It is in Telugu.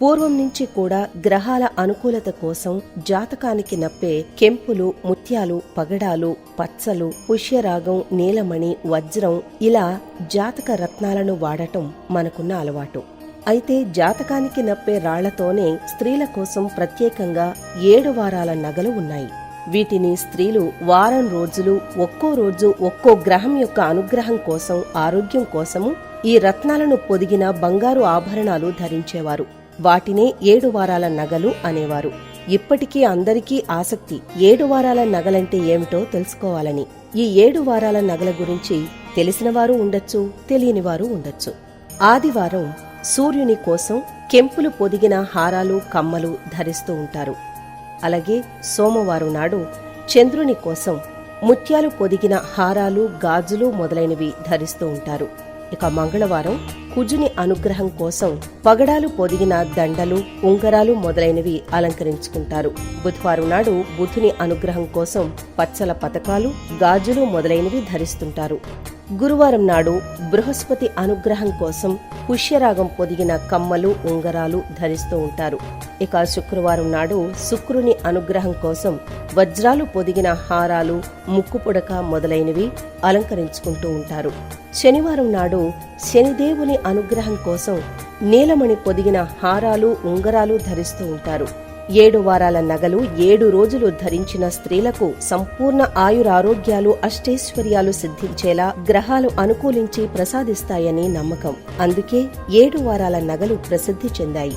పూర్వం నుంచి కూడా గ్రహాల అనుకూలత కోసం జాతకానికి నప్పే కెంపులు ముత్యాలు పగడాలు పచ్చలు పుష్యరాగం నీలమణి వజ్రం ఇలా జాతక రత్నాలను వాడటం మనకున్న అలవాటు. అయితే జాతకానికి నప్పే రాళ్ళతోనే స్త్రీల కోసం ప్రత్యేకంగా ఏడు వారాల నగలు ఉన్నాయి. వీటిని స్త్రీలు వారం రోజులు ఒక్కో రోజు ఒక్కో గ్రహం యొక్క అనుగ్రహం కోసం ఆరోగ్యం కోసము ఈ రత్నాలను పొదిగిన బంగారు ఆభరణాలు ధరించేవారు. వాటినే ఏడు వారాల నగలు అనేవారు. ఇప్పటికీ అందరికీ ఆసక్తి ఏడు వారాల నగలంటే ఏమిటో తెలుసుకోవాలని. ఈ ఏడు వారాల నగల గురించి తెలిసినవారు ఉండొచ్చు తెలియనివారు ఉండొచ్చు. ఆదివారం సూర్యుని కోసం కెంపులు పొదిగిన హారాలు కమ్మలు ధరిస్తూ ఉంటారు. అలాగే సోమవారం నాడు చంద్రుని కోసం ముత్యాలు పొదిగిన హారాలు గాజులు మొదలైనవి ధరిస్తూ ఉంటారు. ఇక మంగళవారం కుజుని అనుగ్రహం కోసం పగడాలు పొదిగిన దండలు ఉంగరాలు మొదలైనవి అలంకరించుకుంటారు. బుధవారం నాడు బుధుని అనుగ్రహం కోసం పచ్చల పతకాలు గాజులు మొదలైనవి ధరిస్తుంటారు. గురువారం నాడు బృహస్పతి అనుగ్రహం కోసం పుష్యరాగం పొదిగిన కమ్మలు ఉంగరాలు ధరిస్తూ ఉంటారు. ఇక శుక్రవారం నాడు శుక్రుని అనుగ్రహం కోసం వజ్రాలు పొదిగిన హారాలు ముక్కుపుడక మొదలైనవి అలంకరించుకుంటూ ఉంటారు. శనివారం నాడు శనిదేవుని అనుగ్రహం కోసం నీలమణి పొదిగిన హారాలు ఉంగరాలు ధరిస్తూ ఉంటారు. ఏడు వారాల నగలు ఏడు రోజులు ధరించిన స్త్రీలకు సంపూర్ణ ఆయురారోగ్యాలు అష్టైశ్వర్యాలు సిద్ధించేలా గ్రహాలు అనుకూలించి ప్రసాదిస్తాయని నమ్మకం. అందుకే ఏడు వారాల నగలు ప్రసిద్ధి చెందాయి.